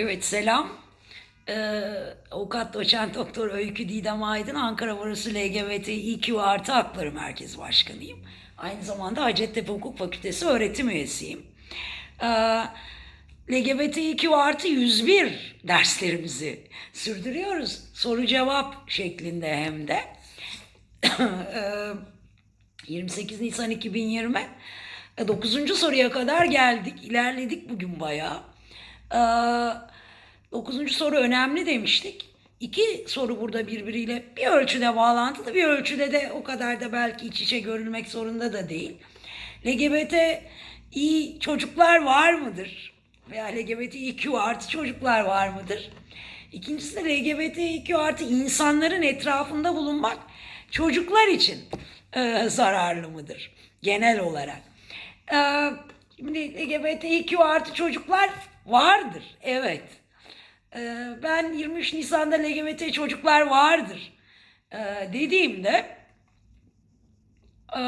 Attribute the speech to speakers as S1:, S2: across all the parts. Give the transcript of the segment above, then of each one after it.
S1: Evet selam. Ee, avukat doçent doktor Öykü Didem Aydın Ankara Barosu LGBT İQ artı Hakları Merkezi Başkanıyım. Aynı zamanda Hacettepe Hukuk Fakültesi öğretim üyesiyim. Ee, LGBT İQ artı 101 derslerimizi sürdürüyoruz. Soru cevap şeklinde hem de. Ee, 28 Nisan 2020 9. soruya kadar geldik. İlerledik bugün bayağı. Ee, Dokuzuncu soru önemli demiştik. İki soru burada birbiriyle bir ölçüde bağlantılı, bir ölçüde de o kadar da belki iç içe görülmek zorunda da değil. LGBT iyi çocuklar var mıdır? Veya LGBT IQ artı çocuklar var mıdır? İkincisi de LGBT IQ artı insanların etrafında bulunmak çocuklar için e, zararlı mıdır? Genel olarak. E, şimdi LGBT IQ artı çocuklar vardır. Evet. Ee, ben 23 Nisan'da LGBT çocuklar vardır ee, dediğimde e,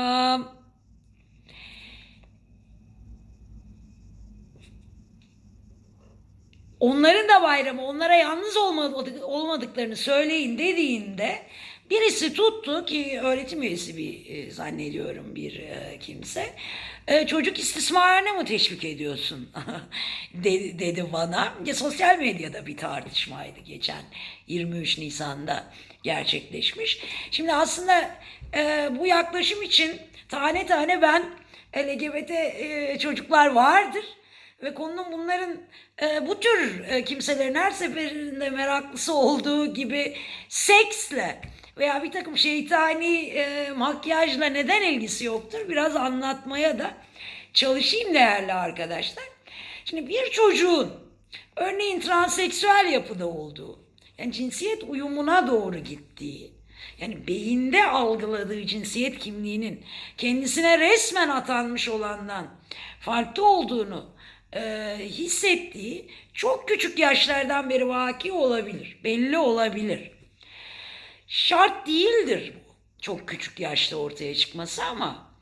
S1: onların da bayramı onlara yalnız olmadık, olmadıklarını söyleyin dediğinde birisi tuttu ki öğretim üyesi bir e, zannediyorum bir e, kimse e, çocuk istismarına mı teşvik ediyorsun dedi, dedi bana. Ya, sosyal medyada bir tartışmaydı geçen 23 Nisan'da gerçekleşmiş. Şimdi aslında e, bu yaklaşım için tane tane ben LGBT e, çocuklar vardır ve konunun bunların e, bu tür e, kimselerin her seferinde meraklısı olduğu gibi seksle veya bir takım şeytani e, makyajla neden ilgisi yoktur biraz anlatmaya da çalışayım değerli arkadaşlar. Şimdi bir çocuğun örneğin transseksüel yapıda olduğu yani cinsiyet uyumuna doğru gittiği yani beyinde algıladığı cinsiyet kimliğinin kendisine resmen atanmış olandan farklı olduğunu e, hissettiği çok küçük yaşlardan beri vaki olabilir, belli olabilir. Şart değildir bu çok küçük yaşta ortaya çıkması ama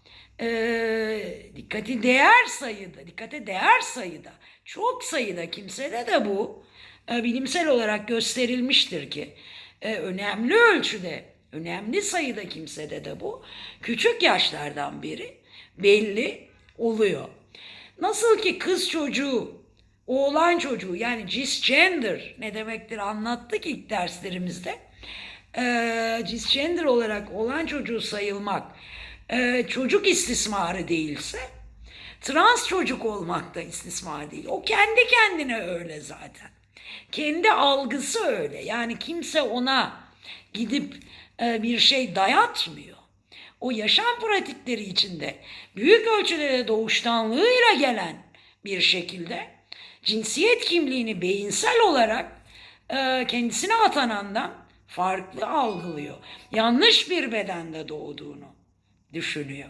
S1: e, dikkati değer sayıda, dikkate değer sayıda, çok sayıda kimsede de bu e, bilimsel olarak gösterilmiştir ki e, önemli ölçüde, önemli sayıda kimsede de bu küçük yaşlardan beri belli oluyor. Nasıl ki kız çocuğu, oğlan çocuğu yani cisgender ne demektir anlattık ilk derslerimizde. Ee, cisgender olarak olan çocuğu sayılmak e, çocuk istismarı değilse trans çocuk olmak da istismar değil. O kendi kendine öyle zaten. Kendi algısı öyle. Yani kimse ona gidip e, bir şey dayatmıyor. O yaşam pratikleri içinde büyük ölçüde de doğuştanlığıyla gelen bir şekilde cinsiyet kimliğini beyinsel olarak e, kendisine atanandan farklı algılıyor. Yanlış bir bedende doğduğunu düşünüyor.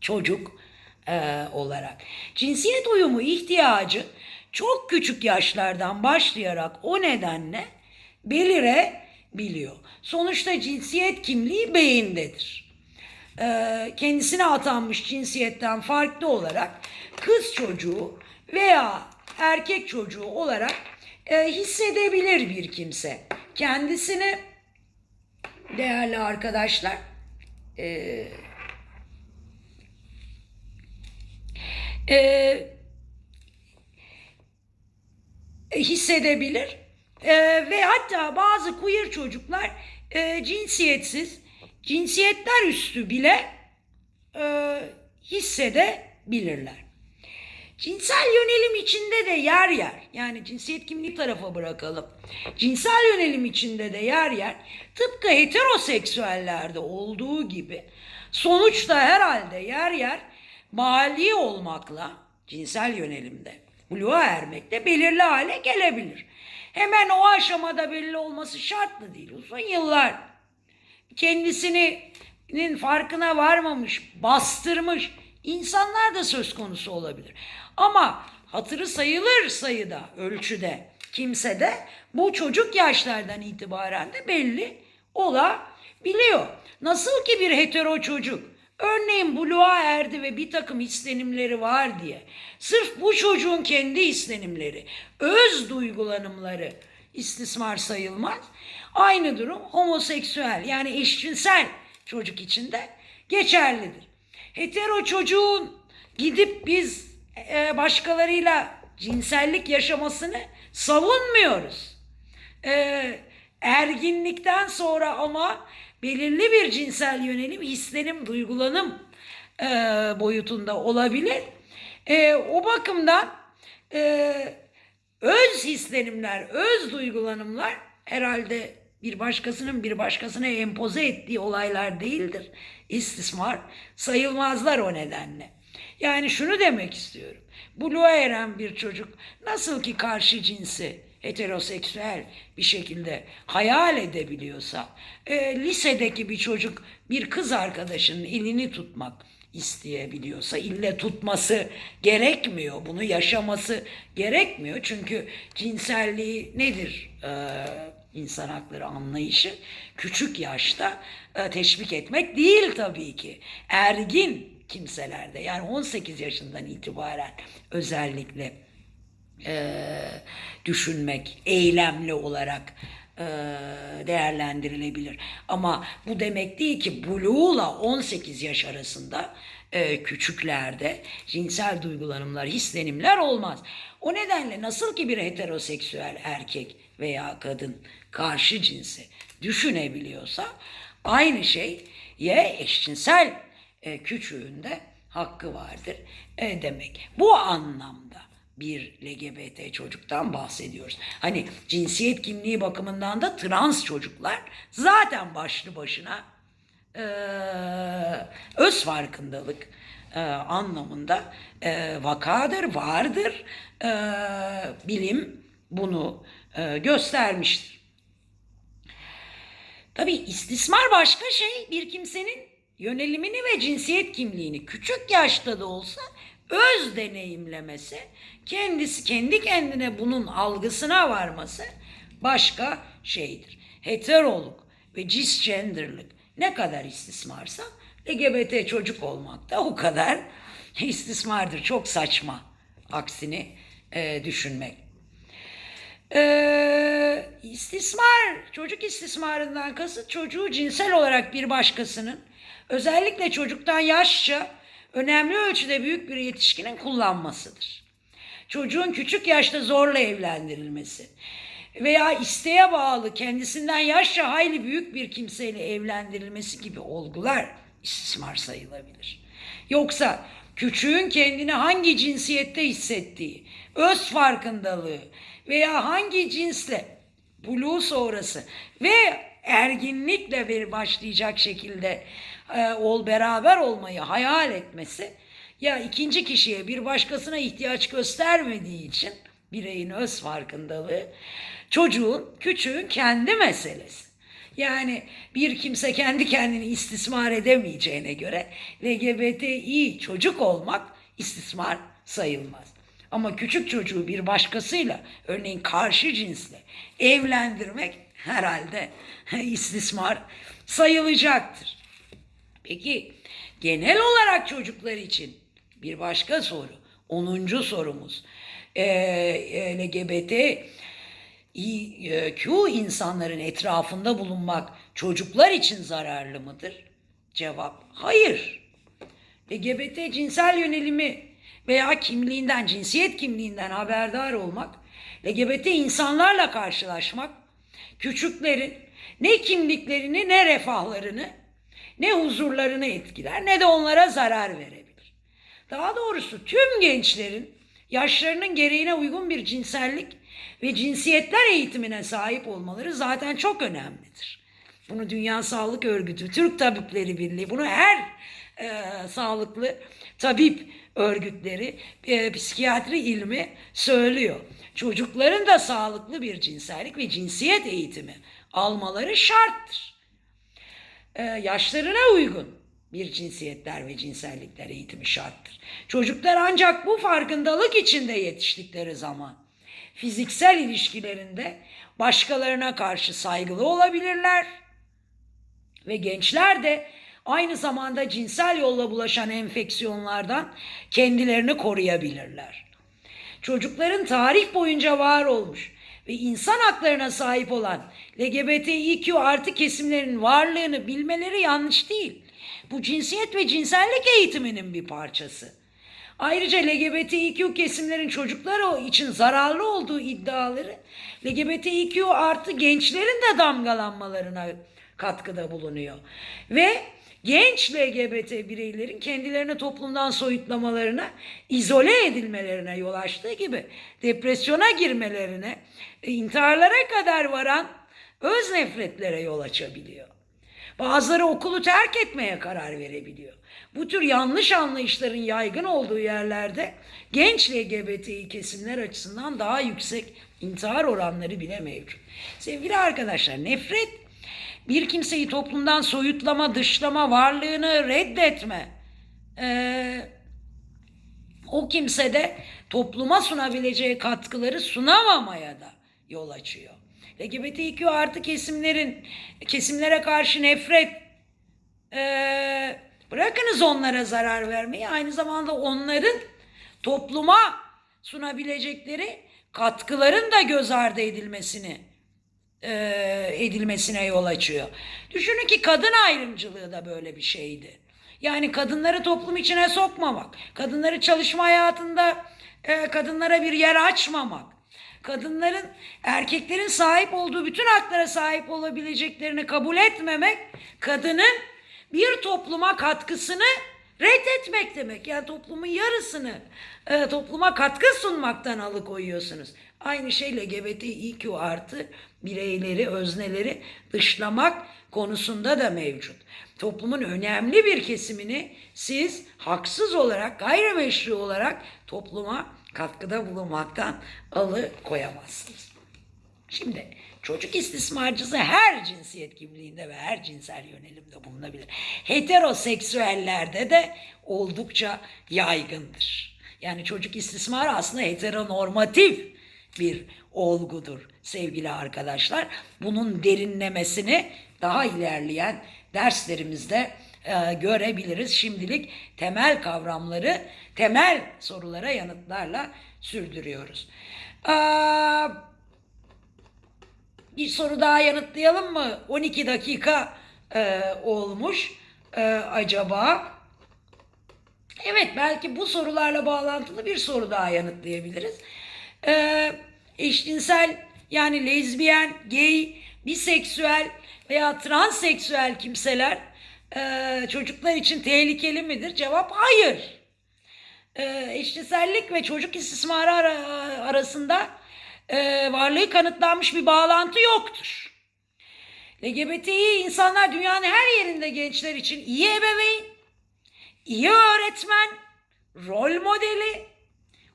S1: Çocuk e, olarak. Cinsiyet uyumu ihtiyacı çok küçük yaşlardan başlayarak o nedenle belirebiliyor. Sonuçta cinsiyet kimliği beyindedir. E, kendisine atanmış cinsiyetten farklı olarak kız çocuğu veya erkek çocuğu olarak e, hissedebilir bir kimse. Kendisini değerli arkadaşlar e, e, hissedebilir e, ve hatta bazı queer çocuklar e, cinsiyetsiz cinsiyetler üstü bile e, hissedebilirler. Cinsel yönelim içinde de yer yer yani cinsiyet kimliği tarafa bırakalım. Cinsel yönelim içinde de yer yer tıpkı heteroseksüellerde olduğu gibi sonuçta herhalde yer yer mali olmakla cinsel yönelimde buluğa ermekte belirli hale gelebilir. Hemen o aşamada belli olması şart da değil. Uzun yıllar kendisinin farkına varmamış, bastırmış insanlar da söz konusu olabilir. Ama hatırı sayılır sayıda, ölçüde, kimsede bu çocuk yaşlardan itibaren de belli olabiliyor. Nasıl ki bir hetero çocuk Örneğin buluğa erdi ve bir takım istenimleri var diye. Sırf bu çocuğun kendi istenimleri, öz duygulanımları istismar sayılmaz. Aynı durum homoseksüel yani eşcinsel çocuk için de geçerlidir. Hetero çocuğun gidip biz e, başkalarıyla cinsellik yaşamasını savunmuyoruz. E, erginlikten sonra ama belirli bir cinsel yönelim, hislenim, duygulanım e, boyutunda olabilir. E, o bakımdan e, öz hislenimler, öz duygulanımlar herhalde bir başkasının bir başkasına empoze ettiği olaylar değildir. İstismar sayılmazlar o nedenle. Yani şunu demek istiyorum. Buluğa eren bir çocuk nasıl ki karşı cinsi heteroseksüel bir şekilde hayal edebiliyorsa, e, lisedeki bir çocuk bir kız arkadaşının elini tutmak isteyebiliyorsa, ille tutması gerekmiyor, bunu yaşaması gerekmiyor. Çünkü cinselliği nedir e, insan hakları anlayışı? Küçük yaşta e, teşvik etmek değil tabii ki. Ergin kimselerde yani 18 yaşından itibaren özellikle e, düşünmek, eylemli olarak e, değerlendirilebilir. Ama bu demek değil ki buluğla 18 yaş arasında e, küçüklerde cinsel duygulanımlar, hislenimler olmaz. O nedenle nasıl ki bir heteroseksüel erkek veya kadın karşı cinsi düşünebiliyorsa aynı şey ya eşcinsel e, küçüğünde hakkı vardır e, demek. Bu anlamda bir LGBT çocuktan bahsediyoruz. Hani cinsiyet kimliği bakımından da trans çocuklar zaten başlı başına e, öz farkındalık e, anlamında e, vakadır, vardır. E, bilim bunu e, göstermiştir. Tabii istismar başka şey. Bir kimsenin yönelimini ve cinsiyet kimliğini küçük yaşta da olsa öz deneyimlemesi, kendisi kendi kendine bunun algısına varması başka şeydir. Heteroluk ve cisgenderlık ne kadar istismarsa LGBT çocuk olmak da o kadar istismardır. Çok saçma aksini e, düşünmek. Ee, istismar, çocuk istismarından kasıt çocuğu cinsel olarak bir başkasının özellikle çocuktan yaşça önemli ölçüde büyük bir yetişkinin kullanmasıdır. Çocuğun küçük yaşta zorla evlendirilmesi veya isteğe bağlı kendisinden yaşça hayli büyük bir kimseyle evlendirilmesi gibi olgular istismar sayılabilir. Yoksa küçüğün kendini hangi cinsiyette hissettiği, öz farkındalığı veya hangi cinsle buluğu sonrası ve erginlikle bir başlayacak şekilde e, ol beraber olmayı hayal etmesi ya ikinci kişiye bir başkasına ihtiyaç göstermediği için bireyin öz farkındalığı çocuğun küçüğün kendi meselesi. Yani bir kimse kendi kendini istismar edemeyeceğine göre LGBTİ çocuk olmak istismar sayılmaz. Ama küçük çocuğu bir başkasıyla örneğin karşı cinsle evlendirmek herhalde istismar sayılacaktır. Peki genel olarak çocuklar için bir başka soru. 10. sorumuz. Ee, LGBT Q insanların etrafında bulunmak çocuklar için zararlı mıdır? Cevap hayır. LGBT cinsel yönelimi veya kimliğinden, cinsiyet kimliğinden haberdar olmak, LGBT insanlarla karşılaşmak, küçüklerin ne kimliklerini ne refahlarını ne huzurlarını etkiler ne de onlara zarar verebilir. Daha doğrusu tüm gençlerin yaşlarının gereğine uygun bir cinsellik ve cinsiyetler eğitimine sahip olmaları zaten çok önemlidir. Bunu Dünya Sağlık Örgütü, Türk Tabipleri Birliği, bunu her e, sağlıklı tabip örgütleri, e, psikiyatri ilmi söylüyor. Çocukların da sağlıklı bir cinsellik ve cinsiyet eğitimi almaları şarttır. E, yaşlarına uygun bir cinsiyetler ve cinsellikler eğitimi şarttır. Çocuklar ancak bu farkındalık içinde yetiştikleri zaman fiziksel ilişkilerinde başkalarına karşı saygılı olabilirler ve gençler de aynı zamanda cinsel yolla bulaşan enfeksiyonlardan kendilerini koruyabilirler. Çocukların tarih boyunca var olmuş ve insan haklarına sahip olan LGBTİQ artı kesimlerin varlığını bilmeleri yanlış değil. Bu cinsiyet ve cinsellik eğitiminin bir parçası. Ayrıca LGBTİQ kesimlerin çocuklar için zararlı olduğu iddiaları LGBTİQ artı gençlerin de damgalanmalarına katkıda bulunuyor. Ve genç LGBT bireylerin kendilerini toplumdan soyutlamalarına, izole edilmelerine yol açtığı gibi depresyona girmelerine, e, intiharlara kadar varan öz nefretlere yol açabiliyor. Bazıları okulu terk etmeye karar verebiliyor. Bu tür yanlış anlayışların yaygın olduğu yerlerde genç LGBTİ kesimler açısından daha yüksek intihar oranları bile mevcut. Sevgili arkadaşlar nefret bir kimseyi toplumdan soyutlama, dışlama, varlığını reddetme. Ee, o kimsede topluma sunabileceği katkıları sunamamaya da yol açıyor. LGBTQ artı kesimlerin kesimlere karşı nefret ee, bırakınız onlara zarar vermeyi aynı zamanda onların topluma sunabilecekleri katkıların da göz ardı edilmesini e, edilmesine yol açıyor. Düşünün ki kadın ayrımcılığı da böyle bir şeydi. Yani kadınları toplum içine sokmamak, kadınları çalışma hayatında e, kadınlara bir yer açmamak, kadınların erkeklerin sahip olduğu bütün haklara sahip olabileceklerini kabul etmemek, kadının bir topluma katkısını reddetmek demek. Yani toplumun yarısını e, topluma katkı sunmaktan alıkoyuyorsunuz. Aynı şey LGBTİQ artı bireyleri, özneleri dışlamak konusunda da mevcut. Toplumun önemli bir kesimini siz haksız olarak, gayrimeşru olarak topluma katkıda bulunmaktan alıkoyamazsınız. Şimdi çocuk istismarcısı her cinsiyet kimliğinde ve her cinsel yönelimde bulunabilir. Heteroseksüellerde de oldukça yaygındır. Yani çocuk istismarı aslında heteronormatif bir olgudur sevgili arkadaşlar. Bunun derinlemesini daha ilerleyen derslerimizde e, görebiliriz. Şimdilik temel kavramları, temel sorulara yanıtlarla sürdürüyoruz. Aa, bir soru daha yanıtlayalım mı? 12 dakika e, olmuş e, acaba. Evet belki bu sorularla bağlantılı bir soru daha yanıtlayabiliriz. E, eşcinsel yani lezbiyen, gay, biseksüel veya transseksüel kimseler e, çocuklar için tehlikeli midir? Cevap hayır. E, eşcinsellik ve çocuk istismarı ara, arasında e, varlığı kanıtlanmış bir bağlantı yoktur. LGBTİ insanlar dünyanın her yerinde gençler için iyi ebeveyn, iyi öğretmen, rol modeli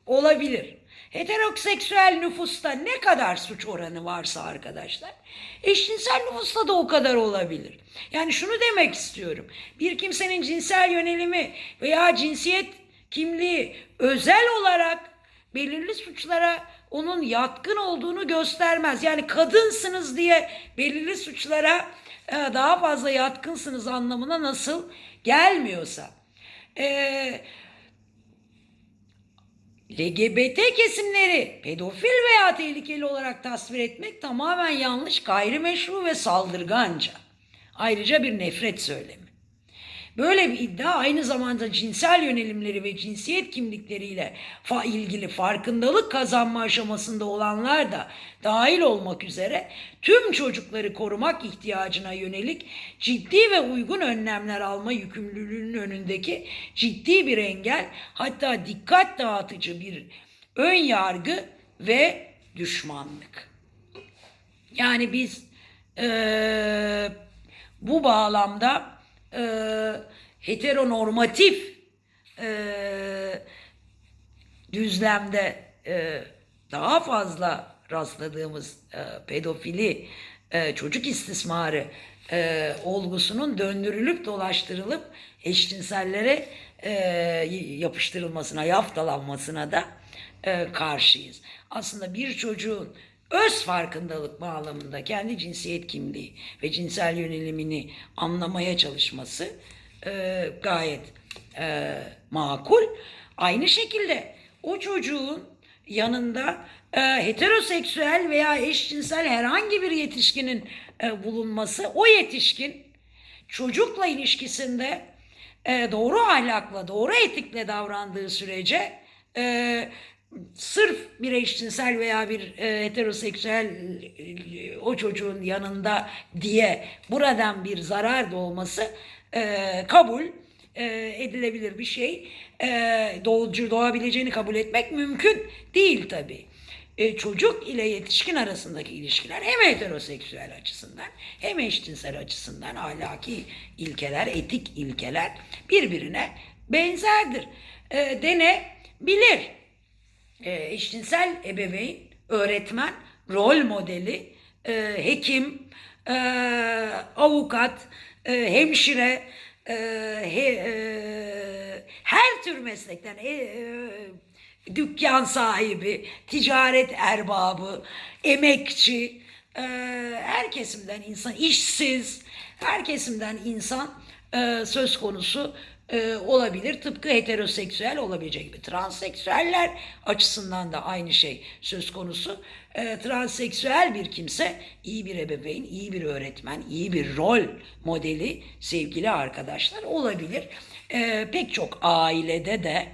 S1: olabilir. Heteroseksüel nüfusta ne kadar suç oranı varsa arkadaşlar, eşcinsel nüfusta da o kadar olabilir. Yani şunu demek istiyorum. Bir kimsenin cinsel yönelimi veya cinsiyet kimliği özel olarak belirli suçlara onun yatkın olduğunu göstermez. Yani kadınsınız diye belirli suçlara e, daha fazla yatkınsınız anlamına nasıl gelmiyorsa. Eee LGBT kesimleri pedofil veya tehlikeli olarak tasvir etmek tamamen yanlış, gayrimeşru ve saldırganca. Ayrıca bir nefret söylemi. Böyle bir iddia aynı zamanda cinsel yönelimleri ve cinsiyet kimlikleriyle fa ilgili farkındalık kazanma aşamasında olanlar da dahil olmak üzere tüm çocukları korumak ihtiyacına yönelik ciddi ve uygun önlemler alma yükümlülüğünün önündeki ciddi bir engel hatta dikkat dağıtıcı bir ön yargı ve düşmanlık. Yani biz ee, bu bağlamda e, heteronormatif e, düzlemde e, daha fazla rastladığımız e, pedofili, e, çocuk istismarı e, olgusunun döndürülüp dolaştırılıp eşcinsellere e, yapıştırılmasına, yaftalanmasına da e, karşıyız. Aslında bir çocuğun öz farkındalık bağlamında kendi cinsiyet kimliği ve cinsel yönelimini anlamaya çalışması e, gayet e, makul. Aynı şekilde o çocuğun yanında e, heteroseksüel veya eşcinsel herhangi bir yetişkinin e, bulunması o yetişkin çocukla ilişkisinde e, doğru ahlakla, doğru etikle davrandığı sürece e, sırf bir eşcinsel veya bir e, heteroseksüel e, o çocuğun yanında diye buradan bir zarar doğması e, kabul e, edilebilir bir şey. E, doğucu doğabileceğini kabul etmek mümkün değil tabii e, çocuk ile yetişkin arasındaki ilişkiler hem heteroseksüel açısından hem eşcinsel açısından ahlaki ilkeler, etik ilkeler birbirine benzerdir. E, denebilir. E, eşcinsel ebeveyn, öğretmen, rol modeli, e, hekim, e, avukat, e, hemşire, e, he- e, her tür meslekten e, e, dükkan sahibi, ticaret erbabı, emekçi, e, her kesimden insan, işsiz, her kesimden insan e, söz konusu e, olabilir. Tıpkı heteroseksüel olabileceği gibi. Transseksüeller açısından da aynı şey söz konusu. E, transseksüel bir kimse iyi bir ebeveyn, iyi bir öğretmen, iyi bir rol modeli sevgili arkadaşlar olabilir. E, pek çok ailede de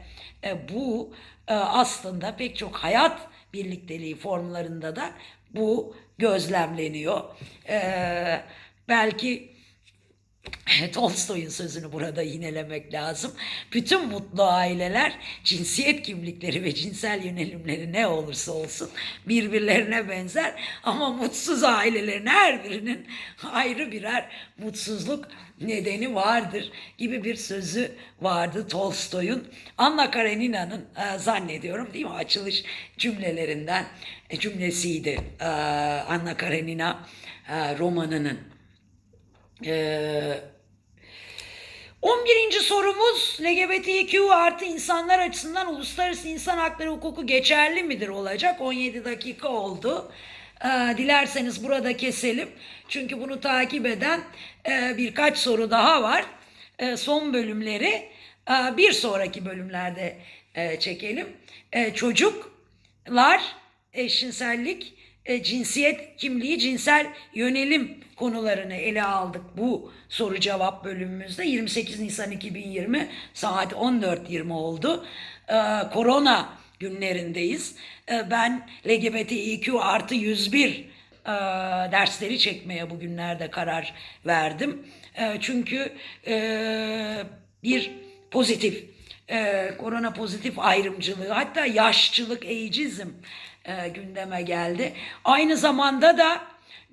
S1: e, bu e, aslında pek çok hayat birlikteliği formlarında da bu gözlemleniyor. E, belki Tolstoy'un sözünü burada yinelemek lazım. Bütün mutlu aileler cinsiyet kimlikleri ve cinsel yönelimleri ne olursa olsun birbirlerine benzer ama mutsuz ailelerin her birinin ayrı birer mutsuzluk nedeni vardır gibi bir sözü vardı Tolstoy'un. Anna Karenina'nın e, zannediyorum değil mi açılış cümlelerinden e, cümlesiydi e, Anna Karenina romanının. Ee, 11. sorumuz LGBTQ artı insanlar açısından uluslararası insan hakları hukuku geçerli midir olacak? 17 dakika oldu. Ee, dilerseniz burada keselim. Çünkü bunu takip eden e, birkaç soru daha var. E, son bölümleri e, bir sonraki bölümlerde e, çekelim. Çocuklar, eşcinsellik, e, cinsiyet kimliği, cinsel yönelim konularını ele aldık bu soru cevap bölümümüzde. 28 Nisan 2020 saat 14.20 oldu. E, korona günlerindeyiz. E, ben LGBTİQ artı 101 e, dersleri çekmeye bugünlerde karar verdim. E, çünkü e, bir pozitif e, korona pozitif ayrımcılığı hatta yaşçılık, eğicizm e, gündeme geldi. Aynı zamanda da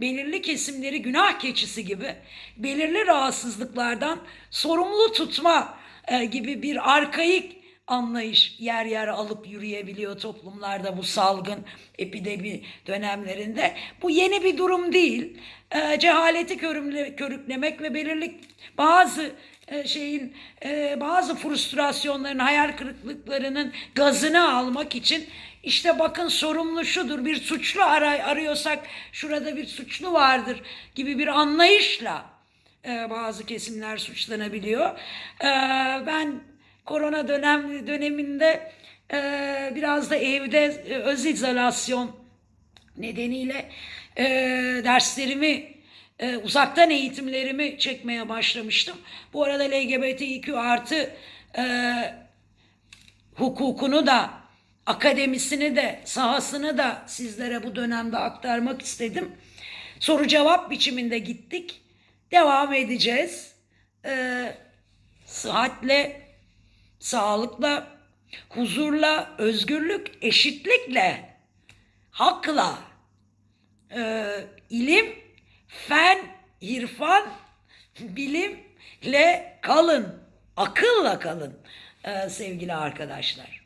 S1: belirli kesimleri günah keçisi gibi belirli rahatsızlıklardan sorumlu tutma e, gibi bir arkaik anlayış yer yer alıp yürüyebiliyor toplumlarda bu salgın epidemi dönemlerinde. Bu yeni bir durum değil. E, cehaleti körümle, körüklemek ve belirli bazı e, şeyin e, bazı frustrasyonların, hayal kırıklıklarının gazını almak için işte bakın sorumlu şudur bir suçlu aray arıyorsak şurada bir suçlu vardır gibi bir anlayışla e, bazı kesimler suçlanabiliyor. E, ben korona dönem döneminde e, biraz da evde e, öz izolasyon nedeniyle e, derslerimi e, uzaktan eğitimlerimi çekmeye başlamıştım. Bu arada LGBTİQ artı e, hukukunu da akademisini de sahasını da sizlere bu dönemde aktarmak istedim. Soru cevap biçiminde gittik. Devam edeceğiz. Ee, sıhhatle, sağlıkla, huzurla, özgürlük, eşitlikle, hakla, e, ilim, fen, irfan, bilimle kalın, akılla kalın e, sevgili arkadaşlar.